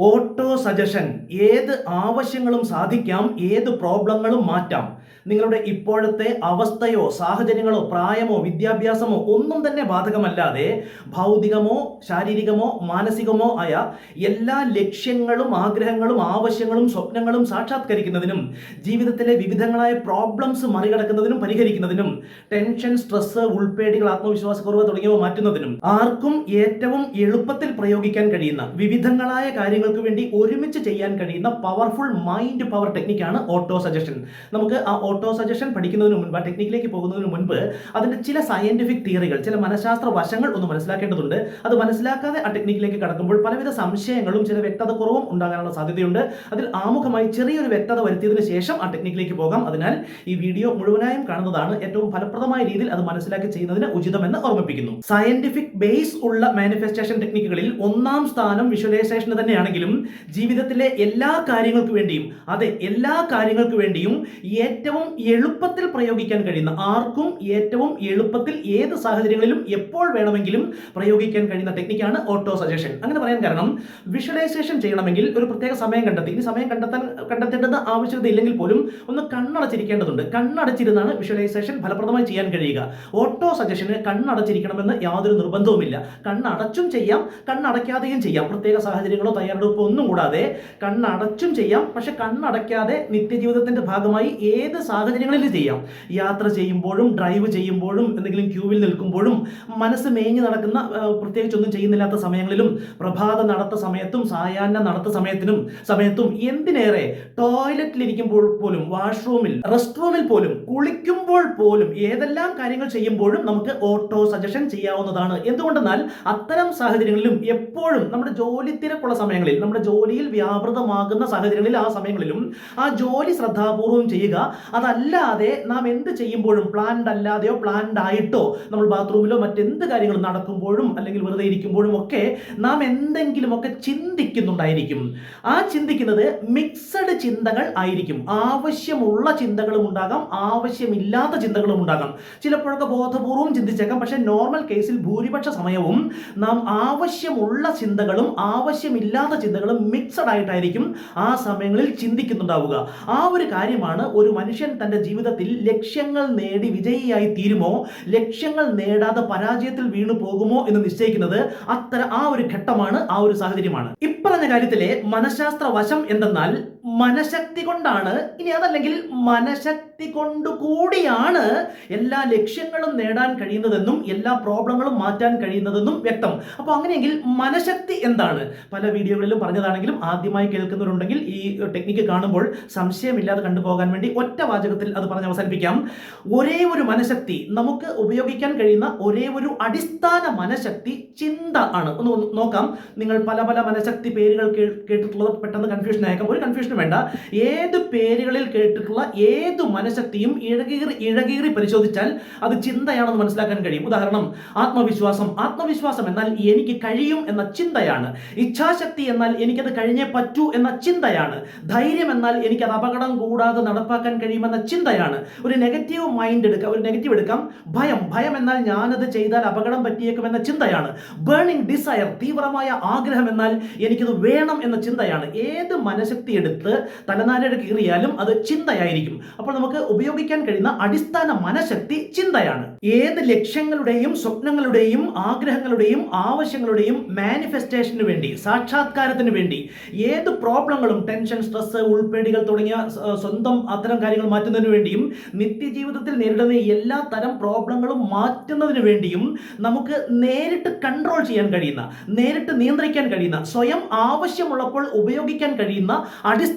Auto suggestion ഏത് ആവശ്യങ്ങളും സാധിക്കാം ഏത് പ്രോബ്ലങ്ങളും മാറ്റാം. നിങ്ങളുടെ ഇപ്പോഴത്തെ അവസ്ഥയോ സാഹചര്യങ്ങളോ പ്രായമോ വിദ്യാഭ്യാസമോ ഒന്നും തന്നെ ബാധകമല്ലാതെ ഭൗതികമോ ശാരീരികമോ മാനസികമോ ആയ എല്ലാ ലക്ഷ്യങ്ങളും ആഗ്രഹങ്ങളും ആവശ്യങ്ങളും സ്വപ്നങ്ങളും സാക്ഷാത്കരിക്കുന്നതിനും ജീവിതത്തിലെ വിവിധങ്ങളായ പ്രോബ്ലംസ് മറികടക്കുന്നതിനും പരിഹരിക്കുന്നതിനും ടെൻഷൻ സ്ട്രെസ് ഉൾപ്പേടികൾ ആത്മവിശ്വാസക്കുറവ് തുടങ്ങിയവ മാറ്റുന്നതിനും ആർക്കും ഏറ്റവും എളുപ്പത്തിൽ പ്രയോഗിക്കാൻ കഴിയുന്ന വിവിധങ്ങളായ കാര്യങ്ങൾക്ക് വേണ്ടി ഒരുമിച്ച് ചെയ്യാൻ കഴിയുന്ന പവർഫുൾ മൈൻഡ് പവർ ടെക്നിക്കാണ് ഓട്ടോ സജഷൻ നമുക്ക് ആ ഓട്ടോ സജഷൻ പഠിക്കുന്നതിന് മുൻപ് ആ ടെക്നിക്കിലേക്ക് പോകുന്നതിന് മുൻപ് അതിന്റെ ചില സയന്റിഫിക് തിയറികൾ ചില മനഃശാസ്ത്ര വശങ്ങൾ ഒന്ന് മനസ്സിലാക്കേണ്ടതുണ്ട്. അത് മനസ്സിലാക്കാതെ ആ ടെക്നിക്കിലേക്ക് കടക്കുമ്പോൾ പലവിധ സംശയങ്ങളും ചില വ്യക്തത കുറവും ഉണ്ടാകാനുള്ള സാധ്യതയുണ്ട്. അതിൽ ആമുഖമായി ചെറിയൊരു വ്യക്തത വരുത്തിയതിനു ശേഷം ആ ടെക്നിക്കിലേക്ക് പോകാം. അതിനാൽ ഈ വീഡിയോ മുഴുവനായും കാണുന്നതാണ് ഏറ്റവും ഫലപ്രദമായ രീതിയിൽ അത് മനസ്സിലാക്കി ചെയ്യുന്നതിന് ഉചിതമെന്ന് ഓർമ്മിപ്പിക്കുന്നു. സയന്റിഫിക് ബേസ് ഉള്ള മാനിഫെസ്റ്റേഷൻ ടെക്നിക്കുകളിൽ ഒന്നാം സ്ഥാനം വിഷ്വലൈസേഷന് തന്നെയാണെങ്കിലും ജീവിതത്തിലെ എല്ലാ കാര്യങ്ങൾക്ക് വേണ്ടിയും അതെ എല്ലാ കാര്യങ്ങൾക്ക് വേണ്ടിയും ഏറ്റവും എളുപ്പത്തിൽ പ്രയോഗിക്കാൻ കഴിയുന്ന ആർക്കും ഏറ്റവും എളുപ്പത്തിൽ ഏത് സാഹചര്യങ്ങളിലും എപ്പോൾ വേണമെങ്കിലും പ്രയോഗിക്കാൻ കഴിയുന്ന ടെക്നിക്കാണ് ഓട്ടോ സജഷൻ അങ്ങനെ പറയാൻ കാരണം വിഷ്വലൈസേഷൻ ചെയ്യണമെങ്കിൽ ഒരു പ്രത്യേക സമയം കണ്ടെത്തി. ഇനി സമയം കണ്ടെത്താൻ കണ്ടെത്തേണ്ടത് ആവശ്യകത ഇല്ലെങ്കിൽ പോലും ഒന്ന് കണ്ണടച്ചിരിക്കേണ്ടതുണ്ട്. കണ്ണടച്ചിരുന്നാണ് വിഷ്വലൈസേഷൻ ഫലപ്രദമായി ചെയ്യാൻ കഴിയുക. ഓട്ടോ സജഷന് കണ്ണടച്ചിരിക്കണമെന്ന് യാതൊരു നിർബന്ധവുമില്ല. കണ്ണടച്ചും ചെയ്യാം കണ്ണടയ്ക്കാതെയും ചെയ്യാം. പ്രത്യേക സാഹചര്യങ്ങളോ തയ്യാറെടുപ്പോ ഒന്നും കൂടാതെ കണ്ണടച്ചും ചെയ്യാം. പക്ഷെ കണ്ണടയ്ക്കാതെ നിത്യജീവിതത്തിന്റെ ഭാഗമായി ഏത് സാഹചര്യങ്ങളിലും ചെയ്യാം. യാത്ര ചെയ്യുമ്പോഴും ഡ്രൈവ് ചെയ്യുമ്പോഴും എന്തെങ്കിലും ക്യൂവിൽ നിൽക്കുമ്പോഴും മനസ്സ് മേഞ്ഞ് നടക്കുന്ന പ്രത്യേകിച്ച് ഒന്നും ചെയ്യുന്നില്ലാത്ത സമയങ്ങളിലും പ്രഭാത നടത്ത സമയത്തും സായാഹ്ന നടത്ത സമയത്തിനും സമയത്തും എന്തിനേറെ ടോയ്ലറ്റിൽ ഇരിക്കുമ്പോൾ പോലും വാഷ്റൂമിൽ റെസ്റ്റ് റൂമിൽ പോലും കുളിക്കുമ്പോൾ പോലും ഏതെല്ലാം കാര്യങ്ങൾ ചെയ്യുമ്പോഴും നമുക്ക് ഓട്ടോ സജഷൻ ചെയ്യാവുന്നതാണ്. എന്തുകൊണ്ടെന്നാൽ അത്തരം സാഹചര്യങ്ങളിലും എപ്പോഴും നമ്മുടെ ജോലി തിരക്കുള്ള സമയങ്ങളിൽ നമ്മുടെ ജോലിയിൽ വ്യാപൃതമാകുന്ന സാഹചര്യങ്ങളിൽ ആ സമയങ്ങളിലും ആ ജോലി ശ്രദ്ധാപൂർവം ചെയ്യുക. അതല്ലാതെ നാം എന്ത് ചെയ്യുമ്പോഴും പ്ലാൻഡ് അല്ലാതെയോ പ്ലാൻഡ് ആയിട്ടോ നമ്മൾ ബാത്റൂമിലോ മറ്റെന്ത് കാര്യങ്ങൾ നടക്കുമ്പോഴും അല്ലെങ്കിൽ വെറുതെ ഇരിക്കുമ്പോഴും ഒക്കെ നാം എന്തെങ്കിലുമൊക്കെ ചിന്തിക്കുന്നുണ്ടായിരിക്കും. ആ ചിന്തിക്കുന്നത് മിക്സഡ് ചിന്തകൾ ആയിരിക്കും. ആവശ്യമുള്ള ചിന്തകളും ഉണ്ടാകാം ആവശ്യമില്ലാത്ത ചിന്തകളും ഉണ്ടാകാം. ചിലപ്പോഴൊക്കെ ബോധപൂർവം ചിന്തിച്ചേക്കാം പക്ഷെ നോർമൽ കേസിൽ ഭൂരിപക്ഷ സമയവും നാം ആവശ്യമുള്ള ചിന്തകളും ആവശ്യമില്ലാത്ത ചിന്തകളും മിക്സഡ് ആയിട്ടായിരിക്കും ആ സമയങ്ങളിൽ ചിന്തിക്കുന്നുണ്ടാവുക. ആ ഒരു കാര്യമാണ് ഒരു മനുഷ്യൻ തന്റെ ജീവിതത്തിൽ ലക്ഷ്യങ്ങൾ നേടി വിജയിയായി തീരുമോ? ലക്ഷ്യങ്ങൾ നേടാതെ പരാജയത്തിൽ വീണു പോകുമോ എന്ന് നിശ്ചയിക്കുന്നത് അത്തരം ആ ഒരു ഘട്ടമാണ് ആ ഒരു സാഹചര്യമാണ്. ഇപ്പറഞ്ഞ കാര്യത്തിലെ മനഃശാസ്ത്ര വശം എന്തെന്നാൽ മനഃശക്തി കൊണ്ടാണ്. ഇനി അതല്ലെങ്കിൽ മനഃശക്തി കൊണ്ട് കൂടിയാണ് എല്ലാ ലക്ഷ്യങ്ങളും നേടാൻ കഴിയുന്നതെന്നും എല്ലാ പ്രോബ്ലങ്ങളും മാറ്റാൻ കഴിയുന്നതെന്നും വ്യക്തം. അപ്പോൾ അങ്ങനെയെങ്കിൽ മനഃശക്തി എന്താണ്? പല വീഡിയോകളിലും പറഞ്ഞതാണെങ്കിലും ആദ്യമായി കേൾക്കുന്നവരുണ്ടെങ്കിൽ ഈ ടെക്നിക്ക് കാണുമ്പോൾ സംശയമില്ലാതെ കണ്ടുപോകാൻ വേണ്ടി ഒറ്റ വാചകത്തിൽ അത് പറഞ്ഞ് അവസാനിപ്പിക്കാം. ഒരേ ഒരു മനഃശക്തി നമുക്ക് ഉപയോഗിക്കാൻ കഴിയുന്ന ഒരേ ഒരു അടിസ്ഥാന മനഃശക്തി ചിന്ത ആണ്. ഒന്ന് നോക്കാം. നിങ്ങൾ പല പല മനഃശക്തി പേരുകൾ കേട്ടിട്ടുള്ളത് പെട്ടെന്ന് കൺഫ്യൂഷൻ ആയേക്കാം. ഒരു കൺഫ്യൂഷനും വേണ്ട. ഏത് പേരുകളിൽ കേട്ടിട്ടുള്ള ഏത് മനഃശക്തിയും ഇഴകീറി ഇഴകീറി പരിശോധിച്ചാൽ അത് ചിന്തയാണെന്ന് മനസ്സിലാക്കാൻ കഴിയും. ഉദാഹരണം ആത്മവിശ്വാസം. ആത്മവിശ്വാസം എന്നാൽ എനിക്ക് കഴിയും എന്ന ചിന്തയാണ്. ഇച്ഛാശക്തി എന്നാൽ എനിക്കത് കഴിഞ്ഞേ പറ്റൂ എന്ന ചിന്തയാണ്. ധൈര്യം എന്നാൽ എനിക്കത് അപകടം കൂടാതെ നടപ്പാക്കാൻ കഴിയുമെന്ന ചിന്തയാണ്. ഒരു നെഗറ്റീവ് മൈൻഡ് എടുക്കാം ഒരു നെഗറ്റീവ് എടുക്കാം. ഭയം ഭയം എന്നാൽ ഞാനത് ചെയ്താൽ അപകടം പറ്റിയേക്കുമെന്ന ചിന്തയാണ്. ബേണിംഗ് ഡിസയർ തീവ്രമായ ആഗ്രഹം എന്നാൽ എനിക്കത് വേണം എന്ന ചിന്തയാണ്. ഏത് മനഃശക്തി എടുത്ത് തലനാരയുടെ കീറിയാലും അത് ചിന്തയായിരിക്കും. അപ്പോൾ നമുക്ക് ഉപയോഗിക്കാൻ കഴിയുന്ന അടിസ്ഥാന മനഃശക്തി ചിന്തയാണ്. ഏത് ലക്ഷ്യങ്ങളുടെയും സ്വപ്നങ്ങളുടെയും ആഗ്രഹങ്ങളുടെയും ആവശ്യങ്ങളുടെയും മാനിഫെസ്റ്റേഷന് വേണ്ടി സാക്ഷാത്കാരത്തിന് വേണ്ടി ഏത് പ്രോബ്ലങ്ങളും ടെൻഷൻ സ്ട്രെസ് ഉൾപ്പേടികൾ തുടങ്ങിയ സ്വന്തം അത്തരം കാര്യങ്ങൾ മാറ്റുന്നതിന് വേണ്ടിയും നിത്യജീവിതത്തിൽ നേരിടുന്ന എല്ലാ തരം പ്രോബ്ലങ്ങളും മാറ്റുന്നതിന് വേണ്ടിയും നമുക്ക് നേരിട്ട് കൺട്രോൾ ചെയ്യാൻ കഴിയുന്ന നേരിട്ട് നിയന്ത്രിക്കാൻ കഴിയുന്ന സ്വയം ആവശ്യമുള്ളപ്പോൾ ഉപയോഗിക്കാൻ കഴിയുന്ന അടിസ്ഥാന